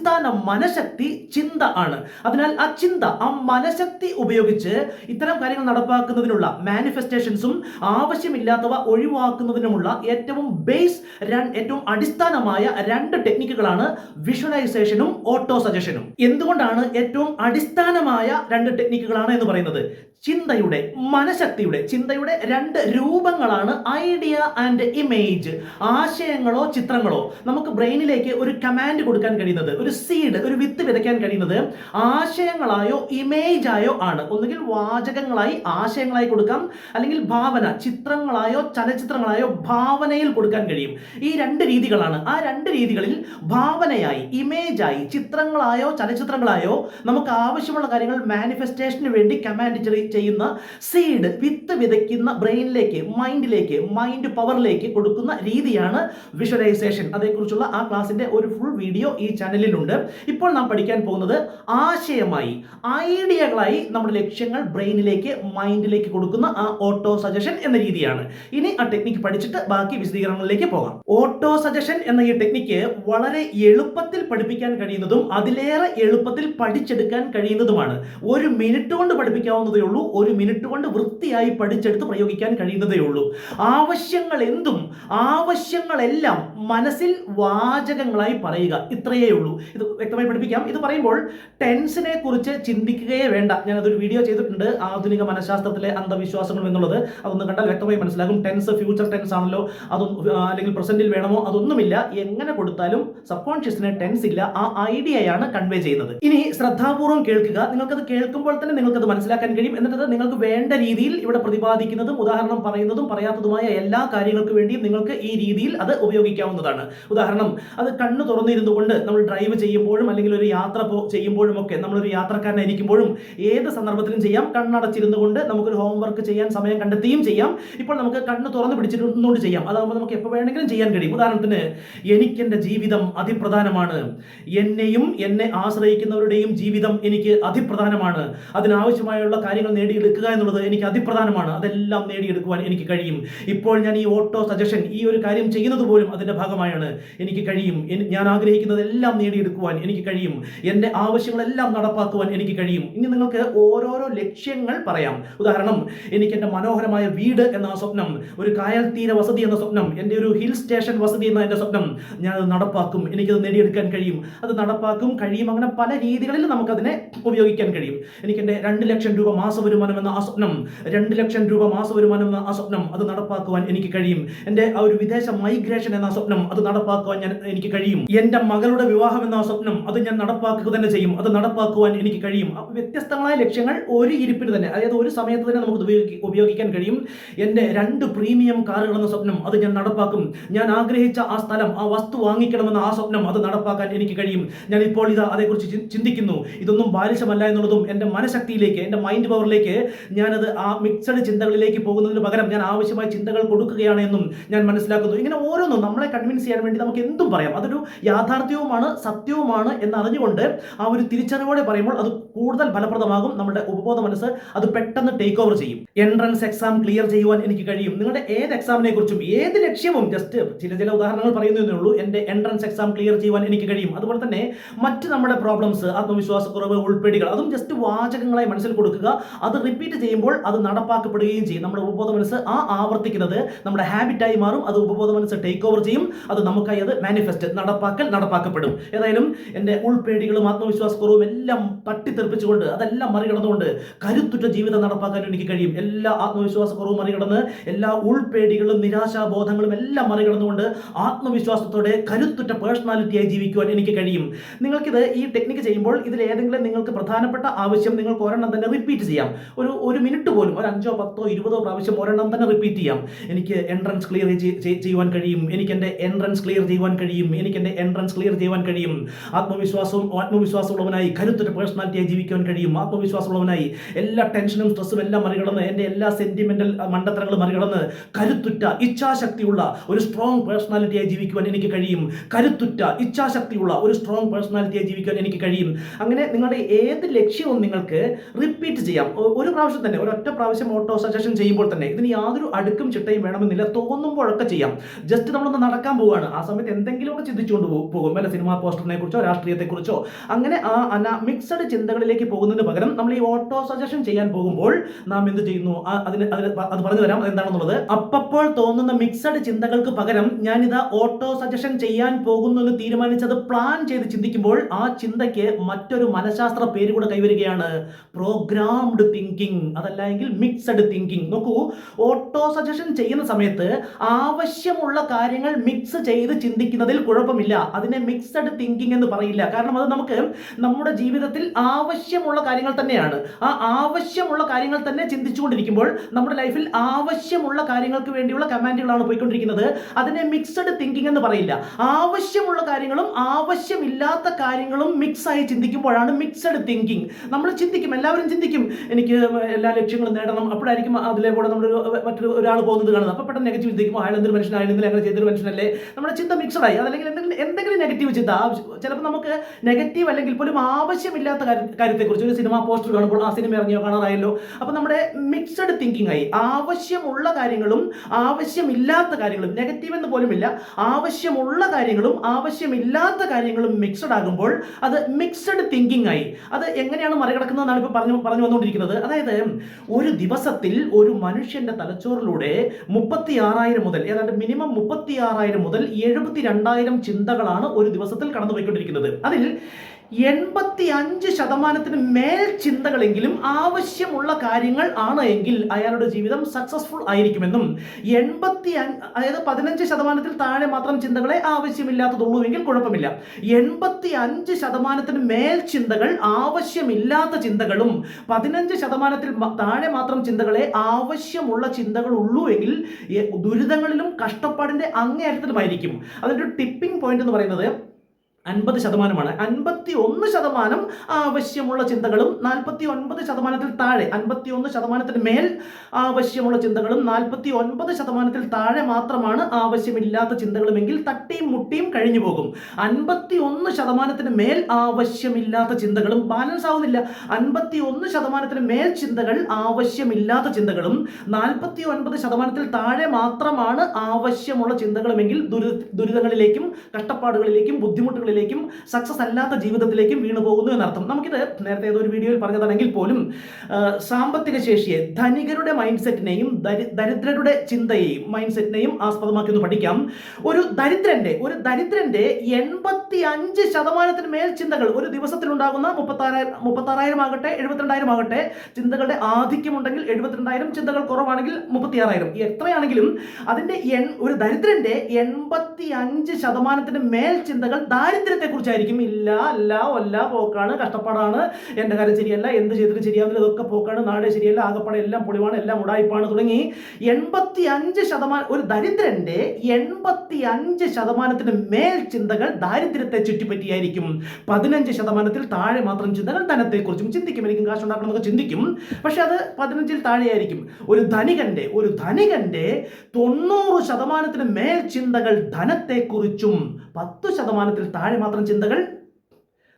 മനഃശക്തി ചിന്ത ആണ്. അതിനാൽ ആ ചിന്ത ആ മനഃശക്തി ഉപയോഗിച്ച് ഇത്തരം കാര്യങ്ങൾ നടപ്പാക്കുന്നതിനുള്ള മാനിഫെസ്റ്റേഷൻസും ആവശ്യമില്ലാത്തവ ഒഴിവാക്കുന്നതിനുമുള്ള ഏറ്റവും ബേസ് ഏറ്റവും അടിസ്ഥാനമായ രണ്ട് ടെക്നിക്കുകളാണ് വിഷ്വലൈസേഷനും ഓട്ടോ സജഷനും എന്തുകൊണ്ടാണ് ഏറ്റവും അടിസ്ഥാനമായ രണ്ട് ടെക്നിക്കുകളാണ് എന്ന് പറയുന്നത്? ചിന്തയുടെ മനഃശക്തിയുടെ ചിന്തയുടെ രണ്ട് രൂപങ്ങളാണ് ഐഡിയ ആൻഡ് ഇമേജ് ആശയങ്ങളോ ചിത്രങ്ങളോ. നമുക്ക് ബ്രെയിനിലേക്ക് ഒരു കമാൻഡ് കൊടുക്കാൻ കഴിയുന്നത്. ഒരു സീഡ് ഒരു വിത്ത് വിതയ്ക്കാൻ കഴിയുന്നത് ആശയങ്ങളായോ ഇമേജായോ ആണ്. ഒന്നുകിൽ വാചകങ്ങളായി ആശയങ്ങളായി കൊടുക്കാം. അല്ലെങ്കിൽ ഭാവന ചിത്രങ്ങളായോ ചലച്ചിത്രങ്ങളായോ ഭാവനയിൽ കൊടുക്കാൻ കഴിയും. ഈ രണ്ട് രീതികളാണ്. ആ രണ്ട് രീതികളിൽ ഭാവനയായി ഇമേജായി ചിത്രങ്ങളായോ ചലച്ചിത്രങ്ങളായോ നമുക്ക് ആവശ്യമുള്ള കാര്യങ്ങൾ മാനിഫെസ്റ്റേഷന് വേണ്ടി കമാൻഡ് ചെയ്യുന്ന സീഡ് വിത്ത് വിതയ്ക്കുന്ന ബ്രെയിനിലേക്ക് മൈൻഡിലേക്ക് മൈൻഡ് പവറിലേക്ക് കൊടുക്കുന്ന രീതിയാണ് വിഷ്വലൈസേഷൻ അതേക്കുറിച്ചുള്ള ആ ക്ലാസിന്റെ ഒരു ഫുൾ വീഡിയോ ഈ ചാനലിലുണ്ട് ഇപ്പോൾ നാം പഠിക്കാൻ പോകുന്നത് ആശയമായി ഐഡിയകളായി നമ്മുടെ ലക്ഷ്യങ്ങൾ ബ്രെയിനിലേക്ക് മൈൻഡിലേക്ക് കൊടുക്കുന്ന ആ ഓട്ടോ സജഷൻ എന്ന രീതിയാണ്. ഇനി ആ ടെക്നിക്ക് പഠിച്ചിട്ട് ബാക്കി വിശദീകരണങ്ങളിലേക്ക് പോകാം. ഓട്ടോ സജഷൻ എന്ന ഈ ടെക്നിക്ക് വളരെ എളുപ്പത്തിൽ പഠിപ്പിക്കാൻ കഴിയുന്നതും അതിലേറെ എളുപ്പത്തിൽ പഠിച്ചെടുക്കാൻ കഴിയുന്നതുമാണ്. ഒരു മിനിറ്റ് കൊണ്ട് പഠിപ്പിക്കാവുന്നതേ ഉള്ളൂ ഒരു മിനിറ്റ് കൊണ്ട് വൃത്തിയായി പഠിച്ചെടുത്ത് പ്രയോഗിക്കാൻ കഴിയുന്നതേ ഉള്ളൂ. ആവശ്യങ്ങൾ എന്തും ആവശ്യങ്ങളെല്ലാം മനസ്സിൽ വാചകങ്ങളായി പറയുക ഇത്രയേ ഉള്ളൂ. ഇത് വ്യക്തമായി പഠിപ്പിക്കാം. ഇത് പറയുമ്പോൾ ടെൻസിനെ കുറിച്ച് ചിന്തിക്കുകയേ വേണ്ട. ഞാൻ അതൊരു വീഡിയോ ചെയ്തിട്ടുണ്ട്. ആധുനിക മനഃശാസ്ത്രത്തിലെ അന്ധവിശ്വാസങ്ങൾ എന്നുള്ളത് അതൊന്ന് കണ്ടാൽ വ്യക്തമായി മനസ്സിലാകും. ടെൻസ് ഫ്യൂച്ചർ ടെൻസ് ആണല്ലോ. അതൊന്നും അല്ലെങ്കിൽ പ്രസന്റിൽ വേണമോ അതൊന്നുമില്ല. എങ്ങനെ കൊടുത്താലും സബ് കോൺഷ്യസിന് ടെൻസ് ഇല്ല. ആ ഐഡിയയാണ് കൺവേ ചെയ്യുന്നത്. ഇനി ശ്രദ്ധാപൂർവം കേൾക്കുക. നിങ്ങൾക്കത് കേൾക്കുമ്പോൾ തന്നെ നിങ്ങൾക്കത് മനസ്സിലാക്കാൻ കഴിയും. എന്നിട്ട് നിങ്ങൾക്ക് വേണ്ട രീതിയിൽ ഇവിടെ പ്രതിപാദിക്കുന്നതും ഉദാഹരണം പറയുന്നതും പറയാത്തതുമായ എല്ലാ കാര്യങ്ങൾക്ക് വേണ്ടിയും നിങ്ങൾക്ക് ഈ രീതിയിൽ അത് ഉപയോഗിക്കാവുന്നതാണ്. ഉദാഹരണം അത് കണ്ണു തുറന്നിരുന്നു കൊണ്ട് നമ്മൾ ഡ്രൈവ് ചെയ്യുമ്പോഴും അല്ലെങ്കിൽ ഒരു യാത്ര പോ ചെയ്യുമ്പോഴും ഒക്കെ നമ്മളൊരു യാത്രക്കാരനായിരിക്കുമ്പോഴും ഏത് സന്ദർഭത്തിലും ചെയ്യാം. കണ്ണടച്ചിരുന്നു കൊണ്ട് നമുക്കൊരു ഹോംവർക്ക് ചെയ്യാൻ സമയം കണ്ടെത്തിയും ചെയ്യാം. ഇപ്പോൾ നമുക്ക് കണ്ണ് തുറന്ന് പിടിച്ചിരുന്നുകൊണ്ട് ചെയ്യാം. അതാകുമ്പോൾ നമുക്ക് എപ്പോൾ വേണമെങ്കിലും ചെയ്യാൻ കഴിയും. ഉദാഹരണത്തിന് എനിക്കെന്റെ ജീവിതം അതിപ്രധാനമാണ്. എന്നെയും എന്നെ ആശ്രയിക്കുന്നവരുടെയും ജീവിതം എനിക്ക് അതിപ്രധാനമാണ്. അതിനാവശ്യമായുള്ള കാര്യങ്ങൾ നേടിയെടുക്കുക എന്നുള്ളത് എനിക്ക് അതിപ്രധാനമാണ്. അതെല്ലാം നേടിയെടുക്കുവാൻ എനിക്ക് കഴിയും. ഇപ്പോൾ ഞാൻ ഈ ഓട്ടോ സജഷൻ ഈ ഒരു കാര്യം ചെയ്യുന്നത് പോലും അതിന്റെ ഭാഗമായാണ്. എനിക്ക് കഴിയും. ഞാൻ ആഗ്രഹിക്കുന്നതെല്ലാം നേടിയെടുക്കുവാൻ എനിക്ക് കഴിയും. എന്റെ ആവശ്യങ്ങളെല്ലാം നടപ്പാക്കുവാൻ എനിക്ക് കഴിയും. ഇനി നിങ്ങൾക്ക് ഓരോരോ ലക്ഷ്യങ്ങൾ പറയാം. ഉദാഹരണം എനിക്ക് എന്റെ മനോഹരമായ വീട് എന്ന സ്വപ്നം ഒരു കായൽ തീര വസതി എന്ന സ്വപ്നം എന്റെ ഒരു ഹിൽ സ്റ്റേഷൻ വസതി എന്ന എന്റെ സ്വപ്നം ഞാൻ അത് നടപ്പാക്കും. എനിക്കത് നേടിയെടുക്കാൻ കഴിയും. അത് നടപ്പാക്കും കഴിയും. അങ്ങനെ പല രീതികളിൽ നമുക്കതിനെ ഉപയോഗിക്കാൻ കഴിയും. എനിക്ക് എന്റെ രണ്ട് ലക്ഷം രൂപ മാസ വരുമാനം എന്ന ആ സ്വപ്നം രണ്ട് ലക്ഷം രൂപ മാസ വരുമാനം എന്ന ആ സ്വപ്നം അത് നടപ്പാക്കുവാൻ എനിക്ക് കഴിയും. എന്റെ ആ ഒരു വിദേശ മൈഗ്രേഷൻ എന്ന സ്വപ്നം അത് നടപ്പാക്കുവാൻ ഞാൻ എനിക്ക് കഴിയും. എന്റെ മകളുടെ വിവാഹം ആ സ്വപ്നം അത് ഞാൻ നടപ്പാക്കുക തന്നെ ചെയ്യും. അത് നടപ്പാക്കുവാൻ എനിക്ക് കഴിയും. വ്യത്യസ്തങ്ങളായ ലക്ഷ്യങ്ങൾ ഒരു ഇരിപ്പിന് തന്നെ അതായത് ഒരു സമയത്ത് തന്നെ നമുക്ക് ഉപയോഗി ഉപയോഗിക്കാൻ കഴിയും. എന്റെ രണ്ട് പ്രീമിയം കാറുകൾ എന്ന സ്വപ്നം അത് ഞാൻ നടപ്പാക്കും. ഞാൻ ആഗ്രഹിച്ച ആ സ്ഥലം ആ വസ്തു വാങ്ങിക്കണമെന്ന ആ സ്വപ്നം അത് നടപ്പാക്കാൻ എനിക്ക് കഴിയും. ഞാൻ ഇപ്പോൾ ഇത് അതേക്കുറിച്ച് ചിന്തിക്കുന്നു. ഇതൊന്നും ബാലിശമല്ല എന്നുള്ളതും എന്റെ മനഃശക്തിയിലേക്ക് എന്റെ മൈൻഡ് പവറിലേക്ക് ഞാനത് ആ മിക്സഡ് ചിന്തകളിലേക്ക് പോകുന്നതിന് പകരം ഞാൻ ആവശ്യമായ ചിന്തകൾ കൊടുക്കുകയാണ് എന്നും ഞാൻ മനസ്സിലാക്കുന്നു. ഇങ്ങനെ ഓരോന്നും നമ്മളെ കൺവിൻസ് ചെയ്യാൻ വേണ്ടി നമുക്ക് എന്തും പറയാം. അതൊരു യാഥാർത്ഥ്യവുമാണ് സത്യവുമാണ് എന്ന് അറിഞ്ഞുകൊണ്ട് ആ ഒരു തിരിച്ചറിവോടെ പറയുമ്പോൾ അത് കൂടുതൽ ഫലപ്രദമാകും. നമ്മുടെ ഉപബോധ മനസ്സ് അത് പെട്ടെന്ന് ടേക്ക് ഓവർ ചെയ്യും. എൻട്രൻസ് എക്സാം ക്ലിയർ ചെയ്യുവാൻ എനിക്ക് കഴിയും. നിങ്ങളുടെ ഏത് എക്സാമിനെ കുറിച്ചും ഏത് ലക്ഷ്യവും ജസ്റ്റ് ചില ചില ഉദാഹരണങ്ങൾ പറയുന്നതേ ഉള്ളൂ എന്റെ എൻട്രൻസ് എക്സാം ക്ലിയർ ചെയ്യുവാൻ എനിക്ക് കഴിയും. അതുപോലെ തന്നെ മറ്റ് നമ്മുടെ പ്രോബ്ലംസ് ആത്മവിശ്വാസക്കുറവ് ഉൾപ്പെടികൾ അതും ജസ്റ്റ് വാചകങ്ങളായി മനസ്സിൽ കൊടുക്കുക. അത് റിപ്പീറ്റ് ചെയ്യുമ്പോൾ അത് നടപ്പാക്കപ്പെടുകയും ചെയ്യും. നമ്മുടെ ഉപബോധ മനസ്സ് ആ ആവർത്തിക്കുന്നത് നമ്മുടെ ഹാബിറ്റായി മാറും. അത് ഉപബോധ മനസ്സ് ടേക്ക് ഓവർ ചെയ്യും. അത് നമുക്കായി അത് മാനിഫെസ്റ്റ് നടപ്പാക്കൽ നടപ്പാക്കപ്പെടും. ഏതായാലും എന്റെ ഉൾപേടികളും ആത്മവിശ്വാസക്കുറവും എല്ലാം തട്ടിത്തെറിപ്പിച്ചുകൊണ്ട് അതെല്ലാം മറികടന്നുകൊണ്ട് കരുത്തുറ്റ ജീവിതം നടപ്പാക്കാൻ എനിക്ക് കഴിയും. എല്ലാ ആത്മവിശ്വാസക്കുറവും മറികടന്ന് എല്ലാ ഉൾപേടികളും നിരാശാബോധങ്ങളും എല്ലാം മറികടന്നുകൊണ്ട് ആത്മവിശ്വാസത്തോടെ കരുത്തുറ്റ പേഴ്സണാലിറ്റിയായി ജീവിക്കുവാൻ എനിക്ക് കഴിയും. നിങ്ങൾക്കിത് ഈ ടെക്നിക്ക് ചെയ്യുമ്പോൾ ഇതിൽ ഏതെങ്കിലും നിങ്ങൾക്ക് പ്രധാനപ്പെട്ട ആവശ്യം നിങ്ങൾക്ക് ഒരെണ്ണം തന്നെ റിപ്പീറ്റ് ചെയ്യാം. ഒരു ഒരു മിനിറ്റ് പോലും ഒരു അഞ്ചോ പത്തോ ഇരുപതോ പ്രാവശ്യം ഒരെണ്ണം തന്നെ റിപ്പീറ്റ് ചെയ്യാം. എനിക്ക് എൻട്രൻസ് ക്ലിയർ ചെയ്യുവാൻ കഴിയും. എനിക്ക് എന്റെ എൻട്രൻസ് ക്ലിയർ ചെയ്യുവാൻ കഴിയും. എനിക്ക് എന്റെ എൻട്രൻസ് ക്ലിയർ ചെയ്യുവാൻ കഴിയും. ആത്മവിശ്വാസവും ആത്മവിശ്വാസമുള്ളവനായി കരുത്തുറ്റ പേഴ്സണാലിറ്റിയായി ജീവിക്കാൻ കഴിയും. ആത്മവിശ്വാസമുള്ളവനായി എല്ലാ ടെൻഷനും സ്ട്രെസ്സും എല്ലാം മറികടന്ന് എന്റെ എല്ലാ സെന്റിമെന്റൽ മണ്ടത്തരങ്ങളും മറികടന്ന് കരുത്തുറ്റ ഇച്ഛാശക്തിയുള്ള ഒരു സ്ട്രോങ് പേഴ്സണാലിറ്റിയായി ജീവിക്കുവാൻ എനിക്ക് കഴിയും. കരുത്തുറ്റ ഇച്ഛാശക്തിയുള്ള ഒരു സ്ട്രോങ് പേഴ്സണാലിറ്റിയായി ജീവിക്കാൻ എനിക്ക് കഴിയും. അങ്ങനെ നിങ്ങളുടെ ഏത് ലക്ഷ്യവും നിങ്ങൾക്ക് റിപ്പീറ്റ് ചെയ്യാം. ഒരു പ്രാവശ്യം തന്നെ ഒരൊറ്റ പ്രാവശ്യം ഓട്ടോ സജഷൻ ചെയ്യുമ്പോൾ തന്നെ ഇതിന് യാതൊരു അടുക്കും ചിട്ടയും വേണമെന്നില്ല തോന്നുമ്പോഴൊക്കെ ചെയ്യാം. ജസ്റ്റ് നമ്മളൊന്ന് നടക്കാൻ പോവുകയാണ്. ആ സമയത്ത് എന്തെങ്കിലുമൊക്കെ ചിന്തിച്ചുകൊണ്ട് പോകും. അല്ലെ? സിനിമ പോസ്റ്ററിനെ കുറിച്ചോ രാഷ്ട്രീയത്തെക്കുറിച്ചോ അങ്ങനെ ആ അന മിക്സഡ് ചിന്തകളിലേക്ക് പോകുന്നതിന് പകരം നമ്മൾ ഈ ഓട്ടോ സജഷൻ ചെയ്യാൻ പോകുമ്പോൾ നാം എന്ത് ചെയ്യുന്നു? അതിന് അത് പറഞ്ഞു തരാം എന്താണെന്നുള്ളത് അപ്പപ്പോൾ തോന്നുന്ന മിക്സഡ് ചിന്തകൾക്ക് പകരം ഞാനിത് ഓട്ടോ സജഷൻ ചെയ്യാൻ പോകുന്നു എന്ന് തീരുമാനിച്ചത് പ്ലാൻ ചെയ്ത് ചിന്തിക്കുമ്പോൾ ആ ചിന്തയ്ക്ക് മറ്റൊരു മനഃശാസ്ത്ര പേര് കൂടെ കൈവരികയാണ്. പ്രോഗ്രാംഡ് തിങ്കിങ് അതല്ല എങ്കിൽ മിക്സഡ് തിങ്കിങ് നോക്കൂ ഓട്ടോ സജഷൻ ചെയ്യുന്ന സമയത്ത് ആവശ്യമുള്ള കാര്യങ്ങൾ മിക്സ് ചെയ്ത് ചിന്തിക്കുന്നതിൽ കുഴപ്പമില്ല. അതിനെ മിക്സഡ് തിങ്കിങ് എന്ന് പറയില്ല. കാരണം അത് നമുക്ക് നമ്മുടെ ജീവിതത്തിൽ ആവശ്യമുള്ള കാര്യങ്ങൾ തന്നെയാണ്. ആ ആവശ്യമുള്ള കാര്യങ്ങൾ തന്നെ ചിന്തിച്ചുകൊണ്ടിരിക്കുമ്പോൾ നമ്മുടെ ലൈഫിൽ ആവശ്യമുള്ള കാര്യങ്ങൾക്ക് വേണ്ടിയുള്ള കമാൻഡുകളാണ് പോയിക്കൊണ്ടിരിക്കുന്നത്. അതിനെ മിക്സഡ് തിങ്കിങ് എന്ന് പറയില്ല. ആവശ്യമുള്ള കാര്യങ്ങളും ആവശ്യമില്ലാത്ത കാര്യങ്ങളും മിക്സ് ആയി ചിന്തിക്കുമ്പോഴാണ് മിക്സഡ് തിങ്കിങ് നമ്മൾ ചിന്തിക്കും എല്ലാവരും ചിന്തിക്കും. എനിക്ക് എല്ലാ ലക്ഷ്യങ്ങളും നേടണം. അപ്പോഴായിരിക്കും അതിലെ കൂടെ നമ്മൾ മറ്റൊരു ഒരാൾ പോകുന്നത് കാണുന്നത്. അപ്പോൾ പെട്ടെന്ന് നെഗറ്റീവ് ചിന്തിക്കും അയാൾ എന്തൊരു മനുഷ്യനാണ്? ഇന്നലെ അങ്ങനെ ചെയ്തൊരു മനുഷ്യനല്ലേ? നമ്മുടെ ചിന്ത മിക്സഡായി അതല്ലെങ്കിൽ എന്തെങ്കിലും എന്തെങ്കിലും നെഗറ്റീവ് ചിന്ത. ചിലപ്പോൾ നമുക്ക് നെഗറ്റീവ് അല്ലെങ്കിൽ പോലും ആവശ്യമില്ലാത്ത കാര്യ- കാര്യത്തെക്കുറിച്ച് ഒരു സിനിമ പോസ്റ്റർ കാണുമ്പോൾ ആ സിനിമ ഇറങ്ങിയോ കാണാറായല്ലോ. അപ്പോൾ നമ്മുടെ മിക്സഡ് തിങ്കിങ് ആയി. ആവശ്യമുള്ള കാര്യങ്ങളും ആവശ്യമില്ലാത്ത കാര്യങ്ങളും നെഗറ്റീവ് എന്ന് പോലുമില്ല ആവശ്യമുള്ള കാര്യങ്ങളും ആവശ്യമില്ലാത്ത കാര്യങ്ങളും മിക്സഡ് ആകുമ്പോൾ അത് മിക്സഡ് തിങ്കിങ് ആയി. അത് എങ്ങനെയാണ് മറികടക്കുന്നതെന്നാണ് ഇപ്പോൾ പറഞ്ഞു പറഞ്ഞു വന്നുകൊണ്ടിരിക്കുന്നത്. അതായത് ഒരു ദിവസത്തിൽ ഒരു മനുഷ്യന്റെ തലച്ചോറിലൂടെ മുപ്പത്തി ആറായിരം മുതൽ ഏതാണ്ട് മിനിമം മുപ്പത്തി ആറായിരം മുതൽ എഴുപത്തി രണ്ടായിരം ചിന്തകളാണ് ഒരു ദിവസത്തിൽ കടന്നുപോയിക്കൊണ്ടിരിക്കുന്നത് അതിൽ എൺപത്തി അഞ്ച് ശതമാനത്തിന് മേൽ ചിന്തകളെങ്കിലും ആവശ്യമുള്ള കാര്യങ്ങൾ ആണ് എങ്കിൽ അയാളുടെ ജീവിതം സക്സസ്ഫുൾ ആയിരിക്കുമെന്നും എൺപത്തി അതായത് പതിനഞ്ച് ശതമാനത്തിൽ താഴെ മാത്രം ചിന്തകളെ ആവശ്യമില്ലാത്തതുള്ളൂ എങ്കിൽ കുഴപ്പമില്ല. എൺപത്തി അഞ്ച് ശതമാനത്തിന് മേൽ ചിന്തകൾ ആവശ്യമില്ലാത്ത ചിന്തകളും പതിനഞ്ച് ശതമാനത്തിൽ താഴെ മാത്രം ചിന്തകളെ ആവശ്യമുള്ള ചിന്തകൾ ഉള്ളൂ എങ്കിൽ ദുരിതങ്ങളിലും കഷ്ടപ്പാടിന്റെ അങ്ങേയറ്റത്തിലുമായിരിക്കും. അതിന്റെ ടിപ്പിംഗ് പോയിന്റ് എന്ന് പറയുന്നത് അൻപത് ശതമാനമാണ്. അൻപത്തി ഒന്ന് ശതമാനം ആവശ്യമുള്ള ചിന്തകളും നാൽപ്പത്തി ഒൻപത് ശതമാനത്തിൽ താഴെ അൻപത്തി ഒന്ന് ശതമാനത്തിന് മേൽ ആവശ്യമുള്ള ചിന്തകളും നാൽപ്പത്തി ഒൻപത് ശതമാനത്തിൽ താഴെ മാത്രമാണ് ആവശ്യമില്ലാത്ത ചിന്തകളുമെങ്കിൽ തട്ടിയും മുട്ടിയും കഴിഞ്ഞു പോകും. അൻപത്തി ഒന്ന് ശതമാനത്തിന് മേൽ ആവശ്യമില്ലാത്ത ചിന്തകളും ബാലൻസ് ആവുന്നില്ല. അൻപത്തി ഒന്ന് ശതമാനത്തിന് മേൽ ചിന്തകൾ ആവശ്യമില്ലാത്ത ചിന്തകളും നാൽപ്പത്തി ഒൻപത് ശതമാനത്തിൽ താഴെ മാത്രമാണ് ആവശ്യമുള്ള ചിന്തകളുമെങ്കിൽ ദുരി ദുരിതങ്ങളിലേക്കും കഷ്ടപ്പാടുകളിലേക്കും ബുദ്ധിമുട്ടുകളിലേക്കും സക്സസ് അല്ലാത്ത ജീവിതത്തിലേക്കും വീണു പോകുന്നു എന്നർത്ഥം. നമുക്കിത് നേരത്തെ ഏതൊരു വീഡിയോയിൽ പറഞ്ഞതാണെങ്കിൽ പോലും സാമ്പത്തിക ശേഷിയെ ധനികരുടെ മൈൻഡ് സെറ്റിനെയും ദരിദ്രരുടെ ചിന്തയെയും മൈൻഡ് സെറ്റിനെയും ആസ്പദമാക്കി ഒന്ന് പഠിക്കാം. ഒരു ദരിദ്രന്റെ ഒരു ദരിദ്രന്റെ എൺപത്തി അഞ്ച് ശതമാനത്തിന് മേൽ ചിന്തകൾ ഒരു ദിവസത്തിൽ ഉണ്ടാകുന്ന മുപ്പത്താറായിരം മുപ്പത്താറായിരം ആകട്ടെ എഴുപത്തിരണ്ടായിരം ആകട്ടെ ചിന്തകളുടെ ആധിക്യമുണ്ടെങ്കിൽ എഴുപത്തിരണ്ടായിരം ചിന്തകൾ കുറവാണെങ്കിൽ മുപ്പത്തിയാറായിരം. എത്രയാണെങ്കിലും അതിന്റെ ഒരു ദരിദ്രന്റെ എൺപത്തി അഞ്ച് ശതമാനത്തിന് മേൽ ചിന്തകൾ ദാരിദ്ര്യത്തെ കുറിച്ചായിരിക്കും ഇല്ല അല്ല ഒല്ല പോക്കാണ് കഷ്ടപ്പാടാണ്. എന്റെ കാര്യം ശരിയല്ല എന്ത് ചെയ്തിട്ട് ശരിയാവുന്നില്ല ഇതൊക്കെ പോക്കാണ് നാട് ശരിയല്ല ആകപ്പാടെ എല്ലാം പൊളിവാണ് എല്ലാം ഉടായ്പാണ് തുടങ്ങി എൺപത്തി അഞ്ച് ശതമാനം ഒരു ദരിദ്രന്റെ എൺപത്തി അഞ്ച് ശതമാനത്തിന് മേൽ ചിന്തകൾ ദാരിദ്ര്യത്തെ ചുറ്റിപ്പറ്റിയായിരിക്കും. പതിനഞ്ച് ശതമാനത്തിൽ താഴെ മാത്രം ചിന്തകൾ ധനത്തെക്കുറിച്ചും ചിന്തിക്കും. എനിക്കും കാശ് ഉണ്ടാക്കണമെന്നൊക്കെ ചിന്തിക്കും. പക്ഷെ അത് പതിനഞ്ചിൽ താഴെയായിരിക്കും. ഒരു ധനികന്റെ ഒരു ധനികന്റെ തൊണ്ണൂറ് ശതമാനത്തിന് മേൽ ചിന്തകൾ ധനത്തെക്കുറിച്ചും പത്ത് ശതമാനത്തിൽ താഴെ മാത്രം ചിന്തകൾ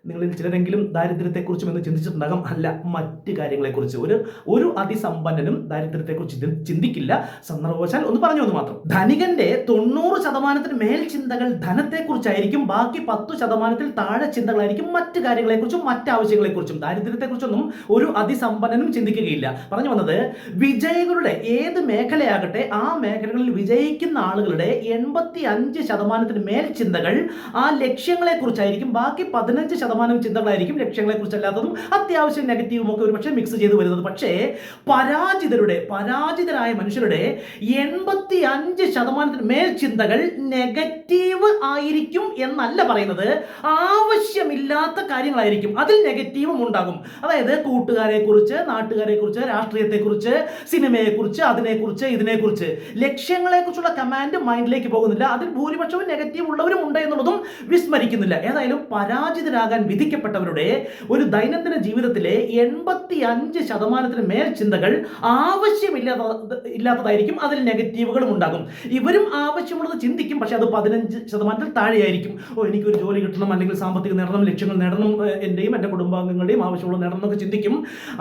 നിങ്ങളിൽ ചിലരെങ്കിലും ദാരിദ്ര്യത്തെക്കുറിച്ചും എന്ന് ചിന്തിച്ചിട്ടുണ്ടാകും അല്ല മറ്റ് കാര്യങ്ങളെക്കുറിച്ച്. ഒരു ഒരു അതിസമ്പന്നനും ദാരിദ്ര്യത്തെക്കുറിച്ച് ചിന്തിക്കില്ല. സന്ദർഭവശാൽ ഒന്ന് പറഞ്ഞു എന്ന് മാത്രം. ധനികന്റെ തൊണ്ണൂറ് ശതമാനത്തിന് മേൽ ചിന്തകൾ ധനത്തെക്കുറിച്ചായിരിക്കും ബാക്കി പത്തു ശതമാനത്തിൽ താഴെ ചിന്തകളായിരിക്കും മറ്റ് കാര്യങ്ങളെക്കുറിച്ചും മറ്റ് ആവശ്യങ്ങളെക്കുറിച്ചും. ദാരിദ്ര്യത്തെക്കുറിച്ചൊന്നും ഒരു അതിസമ്പന്നനും ചിന്തിക്കുകയില്ല. പറഞ്ഞു വന്നത് വിജയികളുടെ ഏത് മേഖലയാകട്ടെ ആ മേഖലകളിൽ വിജയിക്കുന്ന ആളുകളുടെ എൺപത്തി അഞ്ച് ശതമാനത്തിന് മേൽ ചിന്തകൾ ആ ലക്ഷ്യങ്ങളെക്കുറിച്ചായിരിക്കും ബാക്കി പതിനഞ്ച് ശതമാനം ചിന്തകളായിരിക്കും ലക്ഷ്യങ്ങളെ കുറിച്ചല്ലാത്തതും അത്യാവശ്യം നെഗറ്റീവും ഒക്കെ ഒരുപക്ഷെ മിക്സ് ചെയ്ത് വരുന്നത്. പക്ഷേ പരാജിതരുടെ പരാജിതരായ മനുഷ്യരുടെ എൺപത്തി അഞ്ച് ശതമാനത്തിന് മേൽ ചിന്തകൾ നെഗറ്റീവ് ആയിരിക്കും എന്നല്ല പറയുന്നത്. ആവശ്യമില്ലാത്ത കാര്യങ്ങളായിരിക്കും. അതിൽ നെഗറ്റീവും ഉണ്ടാകും. അതായത് കൂട്ടുകാരെ കുറിച്ച് നാട്ടുകാരെ കുറിച്ച് രാഷ്ട്രീയത്തെ കുറിച്ച് സിനിമയെ കുറിച്ച് അതിനെക്കുറിച്ച് ഇതിനെക്കുറിച്ച്. ലക്ഷ്യങ്ങളെ കുറിച്ചുള്ള കമാൻഡ് മൈൻഡിലേക്ക് പോകുന്നില്ല. അതിൽ ഭൂരിപക്ഷവും നെഗറ്റീവ് ഉള്ളവരും ഉണ്ട് എന്നുള്ളതും വിസ്മരിക്കുന്നില്ല. ഏതായാലും പരാജിതരാകാൻ വിധിക്കപ്പെട്ടവരുടെ ഒരു ദൈനംദിന ജീവിതത്തിലെ എൺപത്തി അഞ്ച് ശതമാനത്തിന് മേൽ ചിന്തകൾ ആവശ്യമില്ലാത്ത ഇല്ലാത്തതായിരിക്കും. അതിൽ നെഗറ്റീവുകളും ഉണ്ടാകും. ഇവരും ആവശ്യമുള്ളത് ചിന്തിക്കും പക്ഷെ അത് പതിനഞ്ച് ശതമാനത്തിൽ താഴെയായിരിക്കും. ഓ എനിക്കൊരു ജോലി കിട്ടണം അല്ലെങ്കിൽ സാമ്പത്തിക നേടണം ലക്ഷ്യങ്ങൾ നേടണം എന്റെയും എന്റെ കുടുംബാംഗങ്ങളുടെയും ആവശ്യമുള്ള നേടണം എന്നൊക്കെ ചിന്തിക്കും.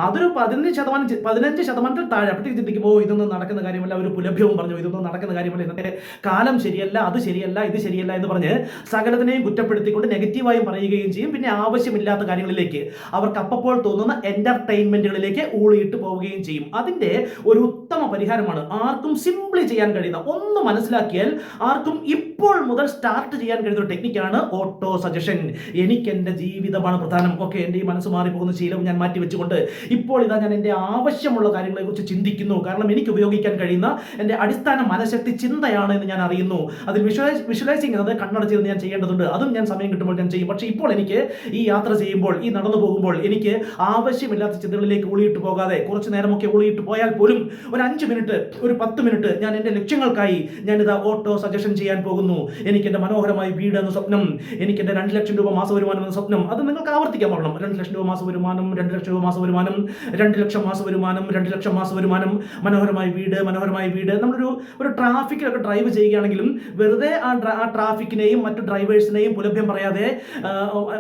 അതൊരു പതിനഞ്ച് ശതമാനം പതിനഞ്ച് ശതമാനത്തിൽ താഴെ. അപ്പോഴത്തേക്ക് ചിന്തിക്കും ഓ ഇതൊന്നും നടക്കുന്ന കാര്യമല്ല ഒരു പുലഭ്യവും പറഞ്ഞു ഇതൊന്നും നടക്കുന്ന കാര്യമല്ല ഇന്നത്തെ കാലം ശരിയല്ല അത് ശരിയല്ല ഇത് ശരിയല്ല എന്ന് പറഞ്ഞ് സകലത്തിനെയും കുറ്റപ്പെടുത്തിക്കൊണ്ട് നെഗറ്റീവായും പറയുകയും ചെയ്യും. പിന്നെ ആവശ്യമില്ലാത്ത കാര്യങ്ങളിലേക്ക് അവർക്ക് അപ്പപ്പോൾ തോന്നുന്ന എന്റർടൈൻമെന്റുകളിലേക്ക് ഊളിയിട്ട് പോവുകയും ചെയ്യും. അതിന്റെ ഒരു ഉത്തമ പരിഹാരമാണ് ആർക്കും സിംപ്ലി ചെയ്യാൻ കഴിയുന്ന. ഒന്ന് മനസ്സിലാക്കിയാൽ ആർക്കും ഇപ്പോൾ ഇപ്പോൾ മുതൽ സ്റ്റാർട്ട് ചെയ്യാൻ കഴിയുന്ന ടെക്നിക്കാണ് ഓട്ടോ സജഷൻ എനിക്ക് എന്റെ ജീവിതമാണ് പ്രധാനം. ഓക്കെ എന്റെ ഈ മനസ്സ് മാറിപ്പോകുന്ന ശീലം ഞാൻ മാറ്റി വെച്ചുകൊണ്ട് ഇപ്പോൾ ഇതാ ഞാൻ എന്റെ ആവശ്യമുള്ള കാര്യങ്ങളെക്കുറിച്ച് ചിന്തിക്കുന്നു. കാരണം എനിക്ക് ഉപയോഗിക്കാൻ കഴിയുന്ന എന്റെ അടിസ്ഥാന മനഃശക്തി ചിന്തയാണ് എന്ന് ഞാൻ അറിയുന്നു. അതിൽ വിഷ്വലൈസ് വിഷ്വലൈസിങ് അത് കണ്ണടച്ചിരുന്ന് ഞാൻ ചെയ്യേണ്ടതുണ്ട്. അതും ഞാൻ സമയം കിട്ടുമ്പോൾ ഞാൻ ചെയ്യും. പക്ഷേ ഇപ്പോൾ എനിക്ക് ഈ യാത്ര ചെയ്യുമ്പോൾ ഈ നടന്നു പോകുമ്പോൾ എനിക്ക് ആവശ്യമില്ലാത്ത ചിന്തകളിലേക്ക് ഒളിയിട്ട് പോകാതെ കുറച്ച് നേരമൊക്കെ ഒളിയിട്ട് പോയാൽ പോലും ഒരു അഞ്ച് മിനിറ്റ് ഒരു പത്ത് മിനിറ്റ് ഞാൻ എന്റെ ലക്ഷ്യങ്ങൾക്കായി ഞാനിതാ ഓട്ടോ സജഷൻ ചെയ്യാൻ പോകുന്നു. എനിക്ക് എന്റെ മനോഹരമായ വീട് എന്ന സ്വപ്നം എനിക്ക് എന്റെ രണ്ട് ലക്ഷം രൂപ മാസ വരുമാനം എന്ന സ്വപ്നം അത് നിങ്ങൾക്ക് ആവർത്തിക്കാൻ പാടണം രണ്ട് ലക്ഷം രൂപ മാസ വരുമാനം രണ്ട് ലക്ഷം രൂപ മാസ വരുമാനം രണ്ട് ലക്ഷം മാസ വരുമാനം രണ്ട് ലക്ഷം മാസ വരുമാനം. മനോഹരമായ വീട് മനോഹരമായ വീട്. നമ്മളൊരു ഒരു ട്രാഫിക്കിലൊക്കെ ഡ്രൈവ് ചെയ്യുകയാണെങ്കിലും വെറുതെ ആ ട്രാഫിക്കിനെയും മറ്റു ഡ്രൈവേഴ്സിനെയും പുലഭ്യം പറയാതെ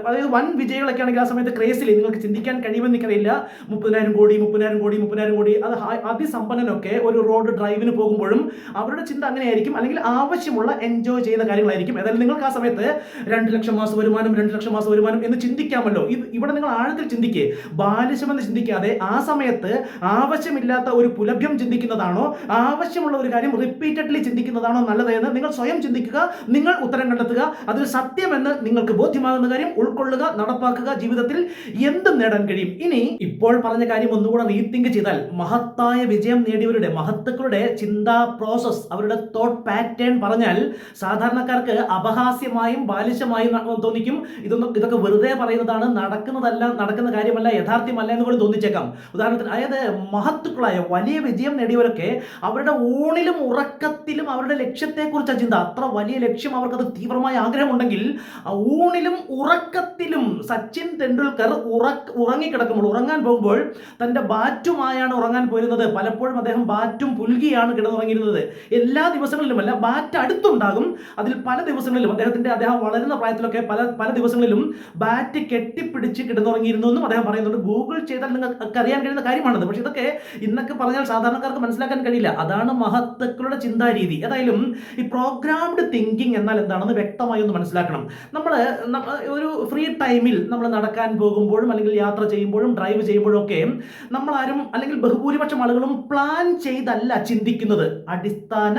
അതായത് വൻ വിജയികളൊക്കെ ആണെങ്കിൽ ആ സമയത്ത് ക്രേസിൽ നിങ്ങൾക്ക് ചിന്തിക്കാൻ കഴിയുമെന്ന് എനിക്കറിയില്ല. മുപ്പതിനായിരം കോടി മുപ്പതിനായിരം കോടി മുപ്പതിനായിരം കോടി അത് അതിസമ്പന്നനൊക്കെ ഒരു റോഡ് ഡ്രൈവിന് പോകുമ്പോഴും അവരുടെ ചിന്ത അങ്ങനെയായിരിക്കും. അല്ലെങ്കിൽ ആവശ്യമുള്ള എൻജോയ് ചെയ്യുന്ന കാര്യങ്ങളായിരിക്കും. ഏതായാലും നിങ്ങൾക്ക് ആ സമയത്ത് രണ്ട് ലക്ഷം മാസം വരുമാനം രണ്ട് ലക്ഷം മാസം വരുമാനം എന്ന് ചിന്തിക്കാമല്ലോ. ഇത് ഇവിടെ നിങ്ങൾ ആഴത്തിൽ ചിന്തിക്കേ. ബാലിശമെന്ന് ചിന്തിക്കാതെ ആ സമയത്ത് ആവശ്യമില്ലാത്ത ഒരു പുലഭ്യം ചിന്തിക്കുന്നതാണോ? ആവശ്യമുള്ള ഒരു കാര്യം റിപ്പീറ്റഡ്ലി ചിന്തിക്കുന്നതാണോ നല്ലത് എന്ന് നിങ്ങൾ സ്വയം ചിന്തിക്കുക നിങ്ങൾ ഉത്തരം കണ്ടെത്തുക. അതിൽ സത്യമെന്ന് നിങ്ങൾക്ക് ബോധ്യമാകുന്ന കാര്യം ഉൾക്കൊള്ളുക നടപ്പാക്കുക ജീവിതത്തിൽ എന്തും നേടാൻ കഴിയും. ഇനി ഇപ്പോൾ പറഞ്ഞ കാര്യം ഒന്നുകൂടെ റീതിങ്ക് ചെയ്താൽ മഹത്തായ വിജയം നേടിയവരുടെ മഹത്തുക്കളുടെ ചിന്താ പ്രോസസ് അവരുടെ തോട്ട് പാറ്റേൺ പറഞ്ഞാൽ സാധാരണക്കാർക്ക് അപഹാസ്യമായും ബാലിശമായും തോന്നിക്കും. ഇതൊന്നും ഇതൊക്കെ വെറുതെ പറയുന്നതാണ് നടക്കുന്നതല്ല നടക്കുന്ന കാര്യമല്ല യഥാർത്ഥ്യമല്ല എന്ന് കൂടി തോന്നിച്ചേക്കാം. ഉദാഹരണത്തിന് അതായത് മഹത്തുക്കളായ വലിയ വിജയം നേടിയവരൊക്കെ അവരുടെ ഊണിലും ഉറക്കത്തിലും അവരുടെ ലക്ഷ്യത്തെക്കുറിച്ച് ചിന്ത. അത്ര വലിയ ലക്ഷ്യം അവർക്കത് തീവ്രമായ ആഗ്രഹമുണ്ടെങ്കിൽ ഊണിലും ഉറക്കത്തിലും സച്ചിൻ തെണ്ടുൽക്കർ ഉറക്ക ഉറങ്ങിക്കിടക്കുമ്പോൾ ഉറങ്ങാൻ പോകുമ്പോൾ തന്റെ ബാറ്റുമായാണ് ഉറങ്ങാൻ പോയിരുന്നത്. പലപ്പോഴും അദ്ദേഹം ബാറ്റും പുൽകിയാണ് കിടന്നുറങ്ങിയിരുന്നത്. എല്ലാ ദിവസങ്ങളിലുമല്ല ബാറ്റ് അടുത്തുണ്ടാകും. അതിൽ പല ദിവസങ്ങളിലും അദ്ദേഹത്തിന്റെ അദ്ദേഹം വളരുന്ന പ്രായത്തിലൊക്കെ പല പല ദിവസങ്ങളിലും ബാറ്റ് കെട്ടിപ്പിടിച്ച് കിടന്നുറങ്ങിയിരുന്നു എന്നും അദ്ദേഹം പറയുന്നുണ്ട്. ഗൂഗിൾ ചെയ്താൽ നിങ്ങൾക്ക് അറിയാൻ കഴിയുന്ന കാര്യമാണത്. പക്ഷെ ഇതൊക്കെ ഇന്നൊക്കെ പറഞ്ഞാൽ സാധാരണക്കാർക്ക് മനസ്സിലാക്കാൻ കഴിയില്ല. അതാണ് മഹത്തുക്കളുടെ ചിന്താരീതി. ഏതായാലും ഈ പ്രോഗ്രാംഡ് തിങ്കിങ് എന്നാൽ എന്താണെന്ന് വ്യക്തമായി ഒന്ന് മനസ്സിലാക്കണം. നമ്മൾ ഒരു ഫ്രീ ടൈമിൽ നമ്മൾ നടക്കാൻ പോകുമ്പോഴും അല്ലെങ്കിൽ യാത്ര ചെയ്യുമ്പോഴും ഡ്രൈവ് ചെയ്യുമ്പോഴും ഒക്കെ നമ്മളാരും അല്ലെങ്കിൽ ബഹുഭൂരിപക്ഷം ആളുകളും പ്ലാൻ ചെയ്തല്ല ചിന്തിക്കുന്നത്. അടിസ്ഥാന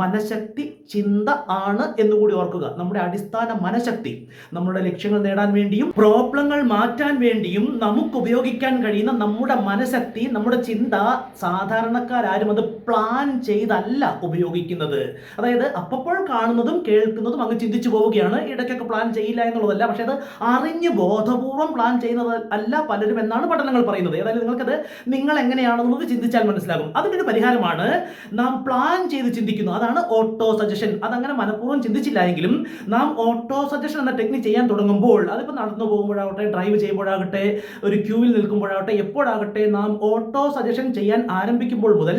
മനഃശക്തി ചിന്ത ആണ് എന്നുകൂടി ഓർക്കുക. നമ്മുടെ അടിസ്ഥാന മനഃശക്തി നമ്മുടെ ലക്ഷ്യങ്ങൾ നേടാൻ വേണ്ടിയും പ്രോബ്ലങ്ങൾ മാറ്റാൻ വേണ്ടിയും നമുക്ക് ഉപയോഗിക്കാൻ കഴിയുന്ന നമ്മുടെ മനഃശക്തി നമ്മുടെ ചിന്ത സാധാരണക്കാരും അത് പ്ലാൻ ചെയ്തല്ല ഉപയോഗിക്കുന്നത്. അതായത് അപ്പപ്പോൾ കാണുന്നതും കേൾക്കുന്നതും അങ്ങ് ചിന്തിച്ചു പോവുകയാണ്. ഇടയ്ക്കൊക്കെ പ്ലാൻ ചെയ്യില്ല എന്നുള്ളതല്ല പക്ഷെ അത് അറിഞ്ഞ് ബോധപൂർവം പ്ലാൻ ചെയ്യുന്നത് അല്ല പലരും എന്നാണ് പഠനങ്ങൾ പറയുന്നത്. ഏതായാലും നിങ്ങൾക്കത് നിങ്ങൾ എങ്ങനെയാണെന്നുള്ളത് ചിന്തിച്ചാൽ മനസ്സിലാകും. അതിനൊരു പരിഹാരമാണ് നാം പ്ലാൻ ചെയ്ത് ചിന്തിക്കുന്നു. അതാണ് ഓട്ടോ സജഷൻ അതങ്ങനെ മനഃപൂർവം ചിന്തിച്ചില്ല എങ്കിലും നാം ഓട്ടോ സജഷൻ എന്ന ടെക്നിക് ചെയ്യാൻ തുടങ്ങുമ്പോൾ അതിപ്പോൾ നടന്നു പോകുമ്പോഴാകട്ടെ ഡ്രൈവ് ചെയ്യുമ്പോഴാകട്ടെ ഒരു ക്യൂവിൽ നിൽക്കുമ്പോഴാകട്ടെ എപ്പോഴാകട്ടെ നാം ഓട്ടോ സജഷൻ ചെയ്യാൻ ആരംഭിക്കുമ്പോൾ മുതൽ